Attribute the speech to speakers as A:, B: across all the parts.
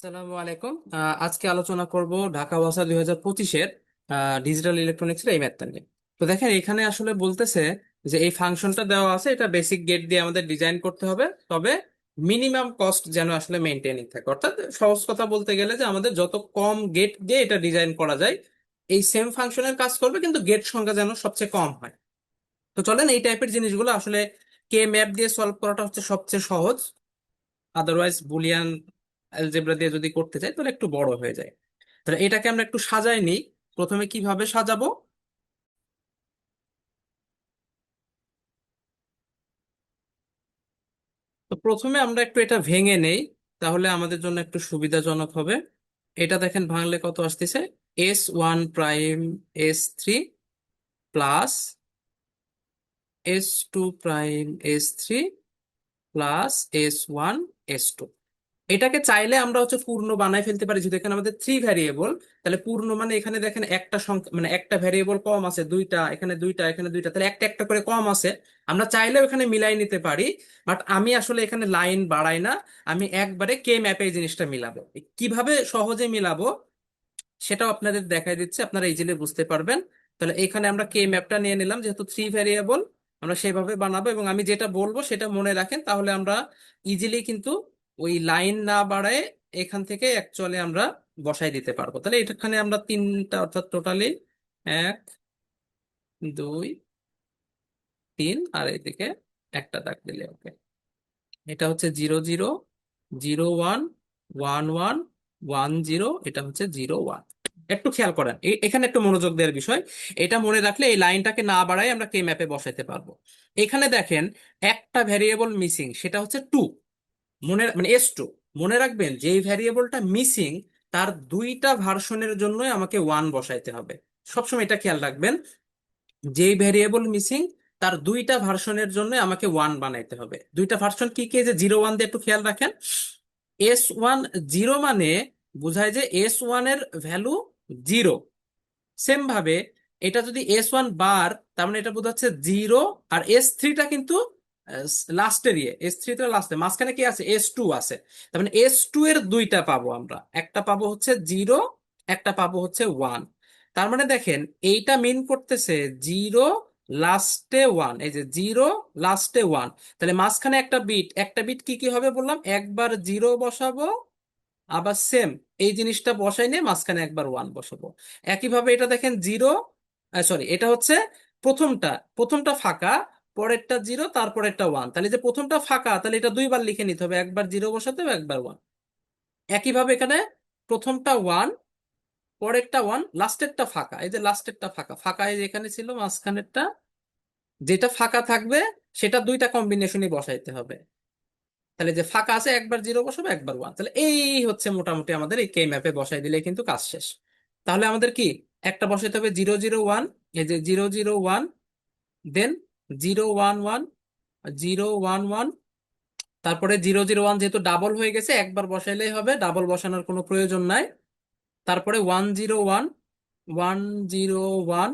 A: আসসালামু আলাইকুম। আজকে আলোচনা করব ঢাকা ওয়াসা দুই হাজার পঁচিশের ডিজিটাল ইলেকট্রনিক্স এই ম্যাথটা নিয়ে। তো দেখেন, এখানে আসলে বলতেছে যে এই ফাংশনটা দেওয়া আছে, এটা বেসিক গেট দিয়ে আমাদের ডিজাইন করতে হবে, তবে মিনিমাম কস্ট যেন আসলে মেনটেনিং থাকে। অর্থাৎ সহজ কথা বলতে গেলে যে আমাদের যত কম গেট দিয়ে এটা ডিজাইন করা যায়, এই সেম ফাংশনের কাজ করবে, কিন্তু গেট সংখ্যা যেন সবচেয়ে কম হয়। তো চলেন, এই টাইপের জিনিসগুলো আসলে কে ম্যাপ দিয়ে সলভ করাটা হচ্ছে সবচেয়ে সহজ। আদারওয়াইজ বুলিয়ান অ্যালজেব্রা দিয়ে যদি করতে চাই, তাহলে একটু বড় হয়ে যায়। তাহলে এটাকে আমরা একটু সাজাই নিই। প্রথমে কীভাবে সাজাবো? তো প্রথমে আমরা একটু এটা ভেঙে নেই, তাহলে আমাদের জন্য একটু সুবিধাজনক হবে। এটা দেখেন ভাঙলে কত আসতেছে? S one prime S three plus S two prime S three plus S one S two এটাকে চাইলে আমরা হচ্ছে পূর্ণ বানাই ফেলতে পারি। যদি এখানে আমাদের থ্রি ভ্যারিয়েবল তাহলে পূর্ণ মানে এখানে দেখেন একটা সংখ্যা মানে একটা ভ্যারিয়েবল কম আছে, দুইটা, এখানে দুইটা এখানে দুইটা, তাহলে একটা একটা করে কম আছে। আমরা চাইলেও এখানে মিলাই নিতে পারি বাট আমি আসলে এখানে লাইন বাড়াই না, আমি একবারে কে ম্যাপে এই জিনিসটা মিলাবো। কীভাবে সহজে মিলাবো, সেটাও আপনাদের দেখাই দিচ্ছে, আপনারা ইজিলি বুঝতে পারবেন। তাহলে এখানে আমরা কে ম্যাপটা নিয়ে নিলাম, যেহেতু থ্রি ভ্যারিয়েবল আমরা সেভাবে বানাবো এবং আমি যেটা বলব সেটা মনে রাখেন, তাহলে আমরা ইজিলি কিন্তু ওই লাইন না বাড়ায় এখান থেকে অ্যাকচুয়ালি আমরা বসাই দিতে পারব। তাহলে এখানে আমরা তিনটা, অর্থাৎ টোটালি এক, দুই, তিন, আর এদিকে একটা দাগ দিলে ওকে এটা হচ্ছে zero zero zero one one one one zero এটা হচ্ছে জিরো ওয়ান একটু খেয়াল করেন এখানে একটু মনোযোগ দেওয়ার বিষয়। এটা মনে রাখলে এই লাইনটাকে না বাড়ায় আমরা কে ম্যাপে বসাইতে পারব। এখানে দেখেন একটা ভ্যারিয়েবল মিসিং সেটা হচ্ছে টু মনে মানে এস টু মনে রাখবেন যে ভ্যারিয়েবলটা মিসিং তার দুইটা ভার্সনের জন্যই আমাকে ওয়ান বসাইতে হবে। সবসময় এটা খেয়াল রাখবেন, যেই ভ্যারিয়েবল মিসিং তার দুইটা ভার্সনের জন্য আমাকে ওয়ান বানাইতে হবে। দুইটা ভার্সন কি কি? যে জিরো ওয়ান দিয়ে একটু খেয়াল রাখেন। এস ওয়ান জিরো মানে বোঝায় যে এস ওয়ানের ভ্যালু জিরো সেম ভাবে এটা যদি এস ওয়ান বার তার মানে এটা বোঝাচ্ছে জিরো আর এস থ্রিটা কিন্তু লাস্টের ইয়ে এস থ্রিটা লাস্টে মাঝখানে কি আছে? এস টু আছে। তার মানে এস টু এর দুইটা পাবো আমরা। একটা পাবো হচ্ছে জিরো একটা পাবো হচ্ছে ওয়ান তার মানে দেখেন, এইটা মিন করতেছে জিরো লাস্টে ওয়ান এই যে জিরো লাস্টে ওয়ান তাহলে মাঝখানে একটা বিট একটা বিট কি কি হবে বললাম? একবার জিরো বসাবো, আবার সেম এই জিনিসটা বসাই নিয়ে মাঝখানে একবার ওয়ান বসাবো। একইভাবে এটা দেখেন জিরো সরি এটা হচ্ছে প্রথমটা প্রথমটা ফাঁকা। পরেরটা জিরো, তারপরেরটা ওয়ান। তাহলে যে প্রথমটা ফাঁকা, তাহলে এটা দুইবার লিখে নিতে হবে, একবার জিরো বসাতে হবে, একবার ওয়ান। একইভাবে এখানে প্রথমটা ওয়ান, পরেরটা ওয়ান, লাস্টেরটা ফাঁকা। এই যে লাস্টেরটা ফাঁকা ফাঁকা এই এখানে ছিল, মাঝখানেরটা, যেটা ফাঁকা থাকবে, সেটা দুইটা কম্বিনেশনই বসাইতে হবে। তাহলে যে ফাঁকা আছে, একবার জিরো বসাবে, একবার ওয়ান। তাহলে এই হচ্ছে মোটামুটি আমাদের এই কে ম্যাপে বসাই দিলে কিন্তু কাজ শেষ। তাহলে আমাদের কি? একটা বসাইতে হবে, জিরো জিরো, ওয়ান। এই যে zero zero, one, then zero one one, zero one one, তারপরে জিরো জিরো ওয়ান যেহেতু ডাবল হয়ে গেছে, একবার বসাইলেই হবে ডাবল বসানোর কোনো প্রয়োজন নাই। তারপরে one zero one one zero one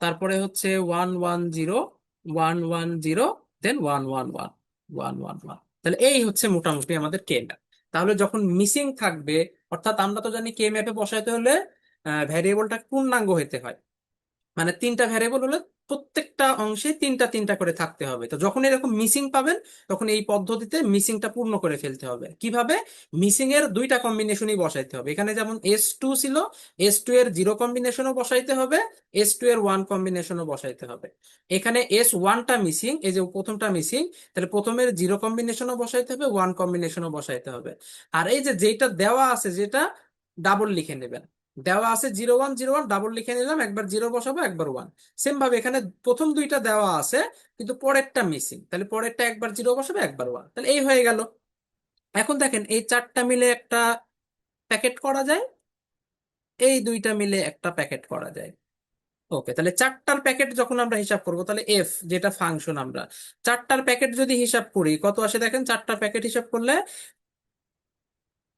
A: তারপরে হচ্ছে one one zero one one zero then one one one one one one তাহলে এই হচ্ছে মোটামুটি আমাদের কে ম্যাপ তাহলে যখন মিসিং থাকবে, অর্থাৎ আমরা তো জানি কে ম্যাপে বসাইতে হলে ভ্যারিয়েবলটা পূর্ণাঙ্গ হতে হয়। মানে তিনটা ভ্যারিয়েবল হলে প্রত্যেকটা অংশে তিনটা তিনটা করে থাকতে হবে। তো যখন এরকম মিসিং পাবেন, তখন এই পদ্ধতিতে মিসিংটা পূর্ণ করে ফেলতে হবে। কীভাবে? মিসিং এর দুইটা কম্বিনেশনই বসাইতে হবে। এখানে যেমন এস টু ছিল এস টু এর জিরো কম্বিনেশনও বসাইতে হবে এস টু এর ওয়ান কম্বিনেশনও বসাইতে হবে। এখানে এস ওয়ানটা মিসিং এই যে প্রথমটা মিসিং তাহলে প্রথমের জিরো কম্বিনেশনও বসাইতে হবে ওয়ান কম্বিনেশনও বসাইতে হবে। আর এই যে যেটা দেওয়া আছে, যেটা ডাবল লিখে নেবেন। দেওয়া আছে zero one zero one double লিখে নিলাম, একবার জিরো বসাবো, একবার ওয়ান। সেম ভাবে এখানে প্রথম দুইটা দেওয়া আছে, কিন্তু পরেরটা মিসিং তাহলে পরেরটা একবার জিরো বসাবো, একবার ওয়ান। তাহলে এই হয়ে গেল। এখন দেখেন, এই চারটা মিলে একটা প্যাকেট করা যায়, এই দুইটা মিলে একটা প্যাকেট করা যায়। ওকে তাহলে চারটার প্যাকেট যখন আমরা হিসাব করব, তাহলে এফ যেটা ফাংশন আমরা, চারটার প্যাকেট যদি হিসাব করি, কত আসে দেখেন? চারটার প্যাকেট হিসাব করলে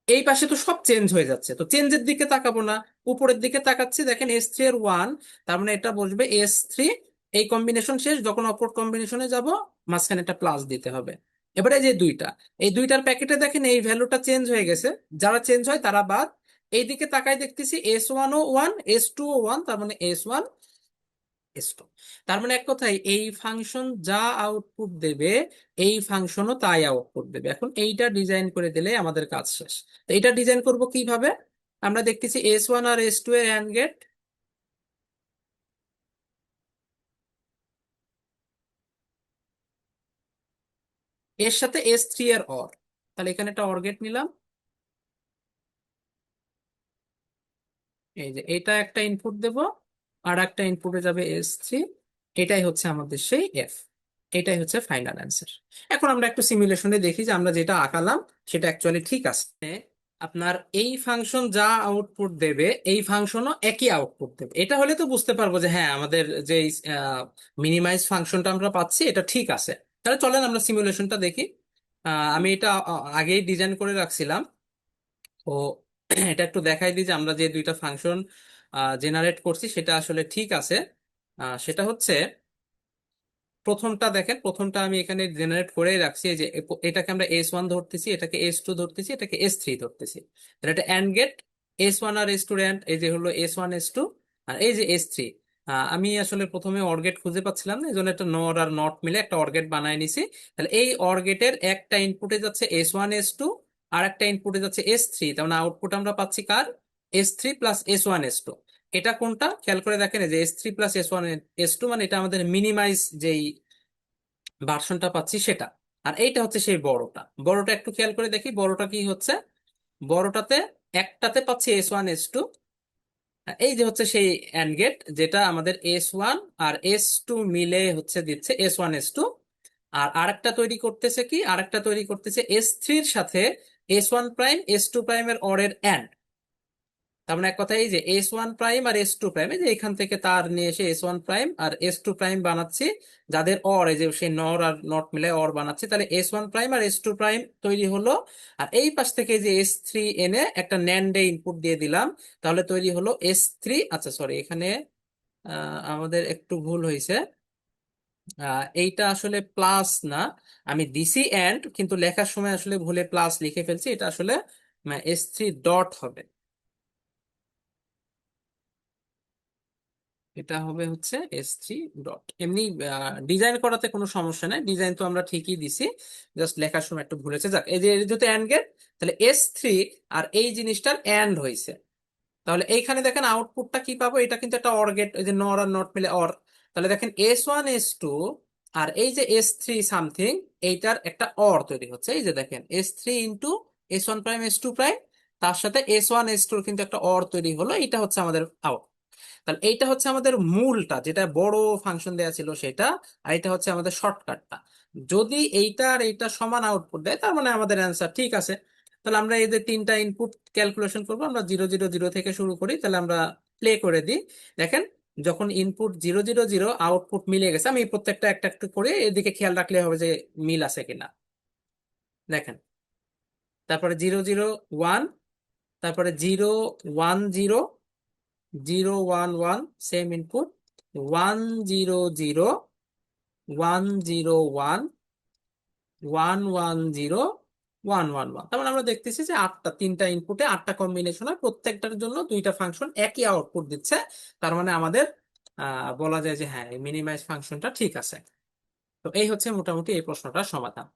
A: এই পাশে তো সব চেঞ্জ হয়ে যাচ্ছে। তো চেঞ্জের দিকে তাকাবো না, উপরের দিকে তাকাচ্ছি। দেখেন এস থ্রি এর ওয়ান তার মানে এটা বসবে এস থ্রি এই কম্বিনেশন শেষ, যখন অপর কম্বিনেশনে যাব, মাঝখানে একটা প্লাস দিতে হবে। এবারে যে দুইটা, এই দুইটার প্যাকেটে দেখেন এই ভ্যালুটা চেঞ্জ হয়ে গেছে। যারা চেঞ্জ হয় তারা বাদ। এইদিকে তাকাই দেখতেছি এস ওয়ান ও ওয়ান এস টু ও ওয়ান তার মানে এস ওয়ান টু তার মানে এক কথায় এই ফাংশন যা আউটপুট দেবে, এই ফাংশনও তাই আউটপুট দেবে। এখন এইটা ডিজাইন করে দিলে আমাদের কাজ শেষ। তো এটা ডিজাইন করব কীভাবে? আমরা দেখতেছি এস ওয়ান আর এস টু এর অ্যান্ড গেটের সাথে এস থ্রি এর অর তাহলে এখানে একটা অর গেট নিলাম। এই যে এটা একটা ইনপুট দেব। আর একটা ইনপুটে যাবে এস থ্রি এটাই হচ্ছে আমাদের সেই এফ এটাই হচ্ছে ফাইনাল অ্যান্সার এখন আমরা একটু সিমুলেশনে দেখি যে আমরা যেটা আঁকালাম, সেটা অ্যাকচুয়ালি ঠিক আছে। আপনার এই ফাংশন যা আউটপুট দেবে, এই ফাংশনও একই আউটপুট দেবে। এটা হলে তো বুঝতে পারব যে হ্যাঁ আমাদের যে মিনিমাইজ ফাংশনটা আমরা পাচ্ছি, এটা ঠিক আছে। তাহলে চলেন আমরা সিমুলেশনটা দেখি। আমি এটা আগেই ডিজাইন করে রাখছিলাম। তো এটা একটু দেখাই দিই যে আমরা যে দুইটা ফাংশন জেনারেট করছি, সেটা আসলে ঠিক আছে। সেটা হচ্ছে, প্রথমটা দেখেন, প্রথমটা আমি এখানে জেনারেট করেই রাখছি যে এটাকে আমরা এস ওয়ান ধরতেছি, এটাকে এস টু ধরতেছি, এটাকে এস থ্রি ধরতেছি। তাহলে এটা অ্যান্ড গেট এস ওয়ান আর এস টু অ্যান্ড এই যে হলো এস ওয়ান এস টু আর এই যে এস থ্রি আমি আসলে প্রথমে অর্গেট খুঁজে পাচ্ছিলাম না এই জন্য একটা নর আর নট মিলে একটা অর্গেট বানায় নিছি। তাহলে এই অর্গেটের একটা ইনপুটে যাচ্ছে এস ওয়ান এস টু আর একটা ইনপুটে যাচ্ছে এস থ্রি তার মানে আউটপুট আমরা পাচ্ছি কার? S three plus S one S two এটা কোনটা? খেয়াল করে দেখেন যে S three plus S one S two মানে এটা আমাদের মিনিমাইজ যেই ভার্সনটা পাচ্ছি সেটা। আর এইটা হচ্ছে সেই বড়টা। বড়টা একটু খেয়াল করে দেখি। বড়টা কি হচ্ছে? বড়টাতে একটাতে পাচ্ছি এস ওয়ান এস টু এই যে হচ্ছে সেই অ্যান্ড গেট যেটা আমাদের এস ওয়ান আর এস টু মিলে হচ্ছে দিচ্ছে এস ওয়ান এস টু আর আরেকটা তৈরি করতেছে কি? আরেকটা তৈরি করতেছে এস থ্রির সাথে S one prime S two প্রাইমের অরের অ্যান্ড তার মানে এক কথা এই যে এস ওয়ান প্রাইম আর এস টু প্রাইম যে এখান থেকে তার নিয়ে এসে এস ওয়ান প্রাইম আর এস টু প্রাইম বানাচ্ছি, যাদের অর এই যে সেই নর আর নট মিলে অর বানাচ্ছি, তাহলে এস ওয়ান প্রাইম আর এস টু প্রাইম তৈরি হলো। আর এই পাশ থেকে যে এস থ্রি এনে একটা ন্যান্ডে ইনপুট দিয়ে দিলাম, তাহলে তৈরি হলো এস থ্রি আচ্ছা সরি এখানে আমাদের একটু ভুল হয়েছে। এইটা আসলে প্লাস না, আমি দিছি অ্যান্ড কিন্তু লেখার সময় আসলে ভুলে প্লাস লিখে ফেলছি, এটা আসলে এস থ্রি ডট হবে। এটা হবে হচ্ছে এস থ্রি ডট এমনি ডিজাইন করাতে কোনো সমস্যা নাই। ডিজাইন তো আমরা ঠিকই দিছি। জাস্ট লেখার সময় একটু ভুলেছে। যাক, এই যে যেহেতু অ্যান্ড গেট তাহলে এস থ্রি আর এই জিনিসটার অ্যান্ড হয়েছে তাহলে এইখানে দেখেন আউটপুটটা কি পাবো? এটা কিন্তু একটা অর গেট এই যে নর আর নট মিলে অর তাহলে দেখেন এস ওয়ান এস টু আর এই যে এস থ্রি সামথিং এইটার একটা অর তৈরি হচ্ছে। এই যে দেখেন S three into S one prime S two prime তার সাথে এস ওয়ান এস টুর কিন্তু একটা অর তৈরি হলো। এটা হচ্ছে আমাদের আউট তাহলে এইটা হচ্ছে আমাদের মূলটা, যেটা বড় ফাংশন দেয়া ছিল সেটা, আর এটা হচ্ছে আমাদের শর্টকাটটা যদি এইটা আর এইটা সমান আউটপুট দেয়, তার মানে আমাদের অ্যান্সার ঠিক আছে। তাহলে আমরা এই যে তিনটা ইনপুট ক্যালকুলেশন করব, আমরা জিরো জিরো জিরো থেকে শুরু করি, তাহলে আমরা প্লে করে দিই। দেখেন, যখন input zero zero zero output মিলে গেছে, আমি প্রত্যেকটা একটা একটু করে এদিকে খেয়াল রাখলে হবে যে মিল আছে কিনা। দেখেন, তারপরে জিরো জিরো ওয়ান তারপরে zero one zero zero one one same input one zero zero one zero one one one zero one one one তার মানে আমরা দেখতেছি যে আটটা, তিনটা ইনপুটে আটটা কম্বিনেশন হয়। প্রত্যেকটার জন্য দুইটা ফাংশন একই আউটপুট দিচ্ছে। তার মানে আমাদের বলা যায় যে হ্যাঁ মিনিমাইজ ফাংশনটা ঠিক আছে। তো এই হচ্ছে মোটামুটি এই প্রশ্নটার সমাধান।